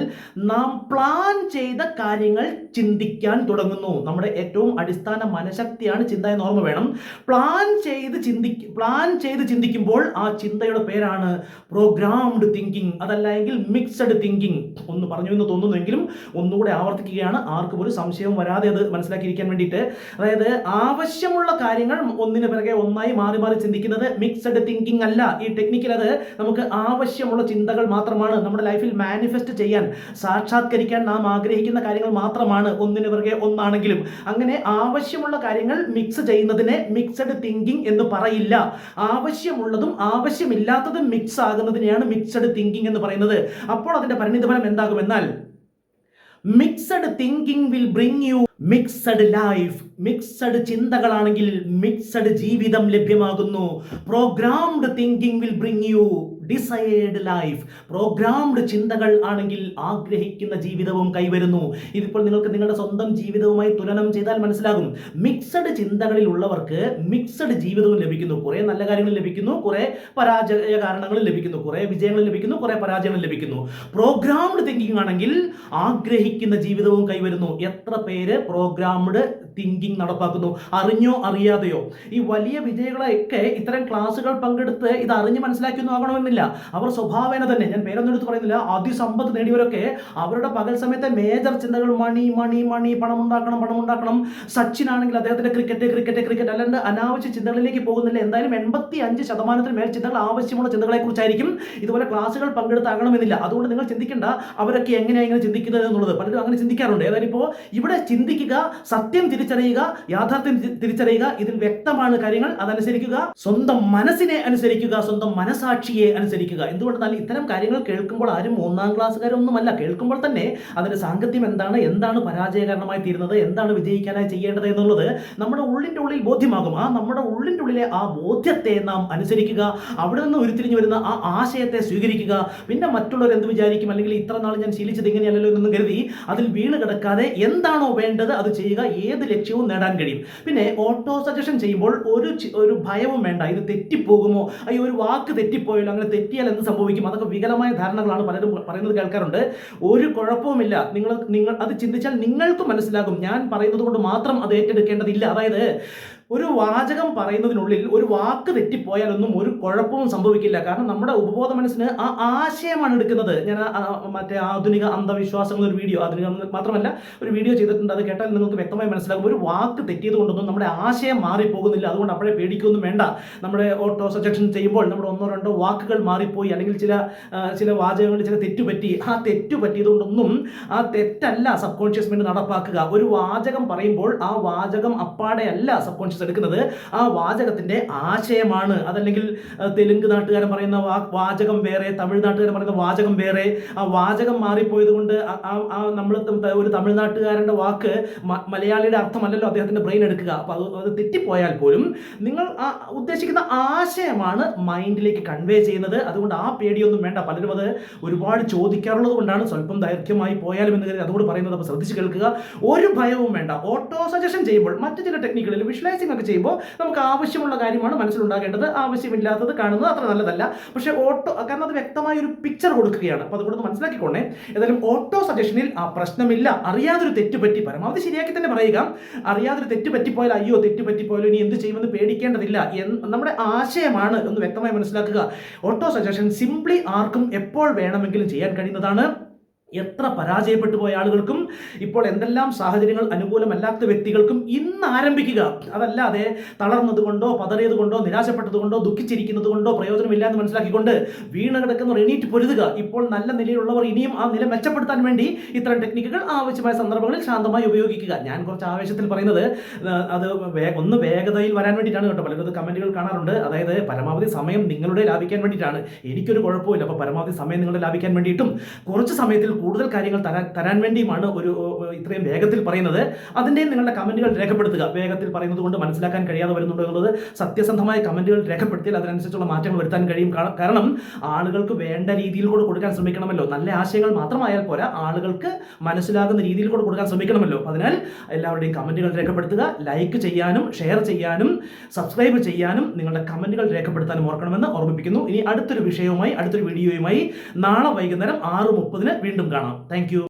നാം പ്ലാൻ ചെയ്ത കാര്യങ്ങൾ ചിന്തിക്കാൻ തുടങ്ങുന്നു. നമ്മുടെ ഏറ്റവും അടിസ്ഥാന മനഃശക്തിയാണ് ചിന്ത എന്ന് ഓർമ്മ വേണം. പ്ലാൻ ചെയ്ത് ചിന്തി പ്ലാൻ ചെയ്ത് ചിന്തിക്കുമ്പോൾ ആ ചിന്തയുടെ പേരാണ് പ്രോഗ്രാംഡ് തിങ്കിങ് അതല്ലെങ്കിൽ മിക്സഡ് തിങ്കിങ് ഒന്ന് പറഞ്ഞു എന്ന് തോന്നുന്നുവെങ്കിലും ഒന്നുകൂടെ ആവർത്തിക്കുകയാണ്. ആർക്കും ഒരു സംശയവും വരാതെ അത് മനസ്സിലാക്കിയിരിക്കാൻ വേണ്ടിയിട്ട്. അതായത് ആവശ്യമുള്ള കാര്യങ്ങൾ ഒന്നിന് പിറകെ ഒന്നായി മാറി മാറി ചിന്തിക്കുന്നത് മിക്സഡ് തിങ്കിങ് അല്ല. ഈ ടെക്നിക്കിൽ അത് നമുക്ക് ആവശ്യമുള്ള ചിന്തകൾ മാത്രമാണ്. നമ്മുടെ ലൈഫിൽ മാനിഫെസ്റ്റ് ചെയ്യാൻ സാക്ഷാത്കരിക്കാൻ നാം ആഗ്രഹിക്കുന്ന കാര്യങ്ങൾ മാത്രമാണ് ഒന്നിന് പിറകെ ഒന്നാണെങ്കിലും. അങ്ങനെ ആവശ്യമുള്ള കാര്യങ്ങൾ മിക്സ് ചെയ്യുന്നതിനെ മിക്സഡ് തിങ്കിങ് എന്ന് പറയില്ല. ആവശ്യമുള്ളതും ആവശ്യമില്ലാത്തതും മിക്സ് ആകുന്നതിനെയാണ് മിക്സഡ് തിങ്കിങ് എന്ന് പറയുന്നത്. അപ്പോൾ അതിന്റെ പരിണിതഫലം എന്താകുമെന്നാൽ mixed thinking will bring you mixed life mixed ചിന്തകളാണെങ്കിൽ mixed ജീവിതം ലഭ്യമാകുന്നു. Programmed thinking will bring you decide life programmed ചിന്തകൾ ആണെങ്കിൽ ആഗ്രഹിക്കുന്ന ജീവിതവും കൈവരുന്നു. ഇതിപ്പോൾ നിങ്ങൾക്ക് നിങ്ങളുടെ സ്വന്തം ജീവിതവുമായി തുലനം ചെയ്താൽ മനസ്സിലാകും. മിക്സഡ് ചിന്തകളിൽ ഉള്ളവർക്ക് മിക്സഡ് ജീവിതവും ലഭിക്കുന്നു. കുറേ നല്ല കാര്യങ്ങൾ ലഭിക്കുന്നു കുറേ പരാജയ കാരണങ്ങൾ ലഭിക്കുന്നു കുറേ വിജയങ്ങൾ ലഭിക്കുന്നു കുറേ പരാജയങ്ങൾ ലഭിക്കുന്നു. പ്രോഗ്രാംഡ് തിങ്കിങ് ആണെങ്കിൽ ആഗ്രഹിക്കുന്ന ജീവിതവും കൈവരുന്നു. എത്ര പേര് പ്രോഗ്രാംഡ് തിങ്കിങ് നടപ്പാക്കുന്നു. അറിഞ്ഞോ അറിയാതെയോ. ഈ വലിയ വിജയികളെയൊക്കെ ഇത്തരം ക്ലാസ്സുകൾ പങ്കെടുത്ത് ഇത് അറിഞ്ഞ് മനസ്സിലാക്കിയൊന്നും ആകണമെന്നില്ല. അവർ സ്വഭാവേന തന്നെ ഞാൻ പേരൊന്നും എടുത്ത് പറയുന്നില്ല സമ്പത്ത് നേടിയവരൊക്കെ അവരുടെ പകൽ സമയത്തെ മേജർ ചിന്തകൾ മണി മണി മണി പണം ഉണ്ടാക്കണം പണം ഉണ്ടാക്കണം സച്ചിൻ ആണെങ്കിൽ അദ്ദേഹത്തിന്റെ ക്രിക്കറ്റ് ക്രിക്കറ്റ് ക്രിക്കറ്റ് അല്ലാണ്ട് അനാവശ്യ ചിന്തകളിലേക്ക് പോകുന്നില്ല. എന്തായാലും എൺപത്തി അഞ്ച് ശതമാനത്തിന് മേൽ ചിന്തകൾ ആവശ്യമുള്ള ചിന്തകളെ കുറിച്ചായിരിക്കും ഇതുപോലെ ക്ലാസ്സുകൾ പങ്കെടുത്താകണമെന്നില്ല. അതുകൊണ്ട് നിങ്ങൾ ചിന്തിക്കേണ്ട അവരൊക്കെ എങ്ങനെയാണ് ഇങ്ങനെ ചിന്തിക്കുന്നത് എന്നുള്ളത്. പലരും അങ്ങനെ ചിന്തിക്കാറുണ്ട്. ഏതായാലും ഇപ്പോൾ ഇവിടെ ചിന്തിക്കുക സത്യം തിരിച്ചറിയുക യാഥാർത്ഥ്യം തിരിച്ചറിയുക ഇതിൽ വ്യക്തമാണ് കാര്യങ്ങൾ അതനുസരിക്കുക. സ്വന്തം മനസ്സിനെ അനുസരിക്കുക സ്വന്തം മനസാക്ഷിയെ അനുസരിക്കുക. എന്തുകൊണ്ടെന്നാൽ ഇത്തരം കാര്യങ്ങൾ കേൾക്കുമ്പോൾ ആരും മൂന്നാം ക്ലാസ്സുകാരൊന്നുമല്ല. കേൾക്കുമ്പോൾ തന്നെ അതിന്റെ സാങ്കത്യം എന്താണ് എന്താണ് പരാജയകരണമായി തീരുന്നത് എന്താണ് വിജയിക്കാനായി ചെയ്യേണ്ടത് എന്നുള്ളത് നമ്മുടെ ഉള്ളിന്റെ ഉള്ളിൽ ബോധ്യമാകും. ആ നമ്മുടെ ഉള്ളിന്റെ ഉള്ളിലെ ആ ബോധ്യത്തെ നാം അനുസരിക്കുക അവിടെ നിന്ന് ഉരുത്തിരിഞ്ഞു വരുന്ന ആ ആശയത്തെ സ്വീകരിക്കുക. പിന്നെ മറ്റുള്ളവർ എന്ത് വിചാരിക്കും? അല്ലെങ്കിൽ ഇത്ര നാൾ ഞാൻ ശീലിച്ചത് ഇങ്ങനെയല്ലല്ലോ എന്നൊന്നും കരുതി അതിൽ വീണ് കിടക്കാതെ എന്താണോ വേണ്ടത് അത് ചെയ്യുക. ഏത് ലക്ഷ്യവും നേടാൻ കഴിയും. പിന്നെ ഓട്ടോ സജഷൻ ചെയ്യുമ്പോൾ ഒരു ഒരു ഭയവും വേണ്ട. ഇത് തെറ്റിപ്പോകുമോ? അയ്യോ ഒരു വാക്ക് തെറ്റിപ്പോയല്ലോ അങ്ങനെ തെറ്റിയാൽ എന്ത് സംഭവിക്കും? അതൊക്കെ വികലമായ ധാരണകളാണ് പലരും പറയുന്നത് കേൾക്കാറുണ്ട്. ഒരു കുഴപ്പവുമില്ല. നിങ്ങൾ നിങ്ങൾ അത് ചിന്തിച്ചാൽ നിങ്ങൾക്കും മനസ്സിലാകും. ഞാൻ പറയുന്നത് കൊണ്ട് മാത്രം അത് ഏറ്റെടുക്കേണ്ടതില്ല. അതായത് ഒരു വാചകം പറയുന്നതിനുള്ളിൽ ഒരു വാക്ക് തെറ്റിപ്പോയാലൊന്നും ഒരു കുഴപ്പവും സംഭവിക്കില്ല. കാരണം നമ്മുടെ ഉപബോധ മനസ്സിന് ആ ആശയമാണ് എടുക്കുന്നത്. ഞാൻ മറ്റേ ആധുനിക അന്ധവിശ്വാസങ്ങൾ ഒരു വീഡിയോ ആധുനിക മാത്രമല്ല ഒരു വീഡിയോ ചെയ്തിട്ടുണ്ട്. അത് കേട്ടാൽ നിങ്ങൾക്ക് വ്യക്തമായി മനസ്സിലാകും. ഒരു വാക്ക് തെറ്റിയത് കൊണ്ടൊന്നും നമ്മുടെ ആശയം മാറിപ്പോകുന്നില്ല. അതുകൊണ്ട് അപ്പോഴേ പേടിക്കൊന്നും വേണ്ട. നമ്മുടെ ഓട്ടോ സജഷൻ ചെയ്യുമ്പോൾ നമ്മുടെ ഒന്നോ രണ്ടോ വാക്കുകൾ മാറിപ്പോയി. അല്ലെങ്കിൽ ചില ചില വാചകങ്ങളിൽ ചില തെറ്റുപറ്റി ആ തെറ്റു പറ്റിയത് കൊണ്ടൊന്നും ആ തെറ്റല്ല സബ് കോൺഷ്യസ് മൈൻഡ് നടപ്പാക്കുക. ഒരു വാചകം പറയുമ്പോൾ ആ വാചകം അപ്പാടെ അല്ല സബ് കോൺഷ്യസ് എടുക്കുന്നത് ആ വാചകത്തിന്റെ ആശയമാണ്. അതല്ലെങ്കിൽ തെലുങ്ക് നാട്ടുകാരൻ പറയുന്ന വാചകം വേറെ തമിഴ്നാട്ടുകാരൻ പറയുന്ന വാചകം വേറെ. ആ വാചകം മാറിപ്പോയത് കൊണ്ട് നമ്മൾ ഒരു തമിഴ്നാട്ടുകാരന്റെ വാക്ക് മലയാളിയുടെ അർത്ഥമല്ലല്ലോ അദ്ദേഹത്തിന്റെ ബ്രെയിൻ എടുക്കുക. അപ്പോൾ അത് അത് തെറ്റിപ്പോയാൽ പോലും നിങ്ങൾ ആ ഉദ്ദേശിക്കുന്ന ആശയമാണ് മൈൻഡിലേക്ക് കൺവേ ചെയ്യുന്നത്. അതുകൊണ്ട് ആ പേടിയൊന്നും വേണ്ട. പലരും അത് ഒരുപാട് ചോദിക്കാറുള്ളത് കൊണ്ടാണ് സ്വല്പം ദൈർഘ്യമായി പോയാലും എന്ന് കരുതി അതുകൊണ്ട് പറയുന്നത് അപ്പോൾ ശ്രദ്ധിച്ച് കേൾക്കുക. ഒരു ഭയവും വേണ്ട. ഓട്ടോ സജഷൻ ചെയ്യുമ്പോൾ മറ്റു ചില ടെക്നിക്കുകളിൽ വിഷ്വലൈസിംഗ് ഒക്കെ ചെയ്യുമ്പോൾ നമുക്ക് ആവശ്യമുള്ള കാര്യമാണ് മനസ്സിലുണ്ടാകേണ്ടത്. ആവശ്യമില്ലാത്തത് കാണുന്നത് അത്ര നല്ലതല്ല. പക്ഷേ ഓട്ടോ കാരണം അത് വ്യക്തമായ ഒരു പിക്ചർ കൊടുക്കുകയാണ് അപ്പോൾ അതുകൊണ്ട് മനസ്സിലാക്കിക്കോണേ. ഏതായാലും ഓട്ടോ സജഷനിൽ ആ പ്രശ്നമില്ല. അറിയാതൊരു തെറ്റുപറ്റി പരമാവധി ശരിയാക്കി തന്നെ പറയുക. അറിയാതൊരു തെറ്റ് പറ്റിപ്പോയാൽ അയ്യോ തെറ്റ് പറ്റിപ്പോയാലോ ഇനി എന്ത് ചെയ്യുമെന്ന് പേടിക്കേണ്ടതില്ല. നമ്മുടെ ആശയമാണ് എന്ന് വ്യക്തമായി മനസ്സിലാക്കുക. ഓട്ടോ സജഷൻ സിംപ്ലി ആർക്കും എപ്പോൾ വേണമെങ്കിലും ചെയ്യാൻ കഴിയുന്നതാണ്. എത്ര പരാജയപ്പെട്ടു പോയ ആളുകൾക്കും ഇപ്പോൾ എന്തെല്ലാം സാഹചര്യങ്ങൾ അനുകൂലമല്ലാത്ത വ്യക്തികൾക്കും ഇന്ന് ആരംഭിക്കുക. അതല്ലാതെ തളർന്നതുകൊണ്ടോ കൊണ്ടോ നിരാശപ്പെട്ടതുകൊണ്ടോ കൊണ്ടോ നിരാശപ്പെട്ടത് കൊണ്ടോ ദുഃഖിച്ചിരിക്കുന്നത് കൊണ്ടോ പ്രയോജനമില്ല എന്ന് മനസ്സിലാക്കിക്കൊണ്ട് വീണ കിടക്കുന്നവർ എണീറ്റ് പൊരുതുക. ഇപ്പോൾ നല്ല നിലയിലുള്ളവർ ഇനിയും ആ നില മെച്ചപ്പെടുത്താൻ വേണ്ടി ഇത്തരം ടെക്നിക്കുകൾ ആവശ്യമായ സന്ദർഭങ്ങളിൽ ശാന്തമായി ഉപയോഗിക്കുക. ഞാൻ കുറച്ച് ആവേശത്തിൽ പറയുന്നത് അത് ഒന്ന് വേഗതയിൽ വരാൻ വേണ്ടിയിട്ടാണ് കേട്ടോ. പലരും കമന്റുകൾ കാണാറുണ്ട്. അതായത് പരമാവധി സമയം നിങ്ങളുടെ ലാഭിക്കാൻ വേണ്ടിയിട്ടാണ്. എനിക്കൊരു കുഴപ്പമില്ല അപ്പോൾ പരമാവധി സമയം നിങ്ങളുടെ ലാഭിക്കാൻ വേണ്ടിയിട്ടും കുറച്ച് സമയത്തിൽ കൂടുതൽ കാര്യങ്ങൾ തരാൻ തരാൻ വേണ്ടിയുമാണ് ഒരു ഇത്രയും വേഗത്തിൽ പറയുന്നത്. അതിന്റെയും നിങ്ങളുടെ കമന്റുകൾ രേഖപ്പെടുത്തുക. വേഗത്തിൽ പറയുന്നത് കൊണ്ട് മനസ്സിലാക്കാൻ കഴിയാതെ വരുന്നുണ്ടോ എന്നുള്ളത് സത്യസന്ധമായ കമന്റുകൾ രേഖപ്പെടുത്തിയാൽ അതിനനുസരിച്ചുള്ള മാറ്റങ്ങൾ വരുത്താൻ കഴിയും. കാരണം ആളുകൾക്ക് വേണ്ട രീതിയിൽ കൂടെ കൊടുക്കാൻ ശ്രമിക്കണമല്ലോ. നല്ല ആശയങ്ങൾ മാത്രമായാൽ പോരാ ആളുകൾക്ക് മനസ്സിലാകുന്ന രീതിയിൽ കൂടെ കൊടുക്കാൻ ശ്രമിക്കണമല്ലോ. അതിനാൽ എല്ലാവരുടെയും കമന്റുകൾ രേഖപ്പെടുത്തുക. ലൈക്ക് ചെയ്യാനും ഷെയർ ചെയ്യാനും സബ്സ്ക്രൈബ് ചെയ്യാനും നിങ്ങളുടെ കമന്റുകൾ രേഖപ്പെടുത്താനും ഓർക്കണമെന്ന് ഓർമ്മിപ്പിക്കുന്നു. ഇനി അടുത്തൊരു വിഷയവുമായി അടുത്തൊരു വീഡിയോയുമായി നാളെ വൈകുന്നേരം ആറ് മുപ്പതിന് വീണ്ടും കാണാം. താങ്ക്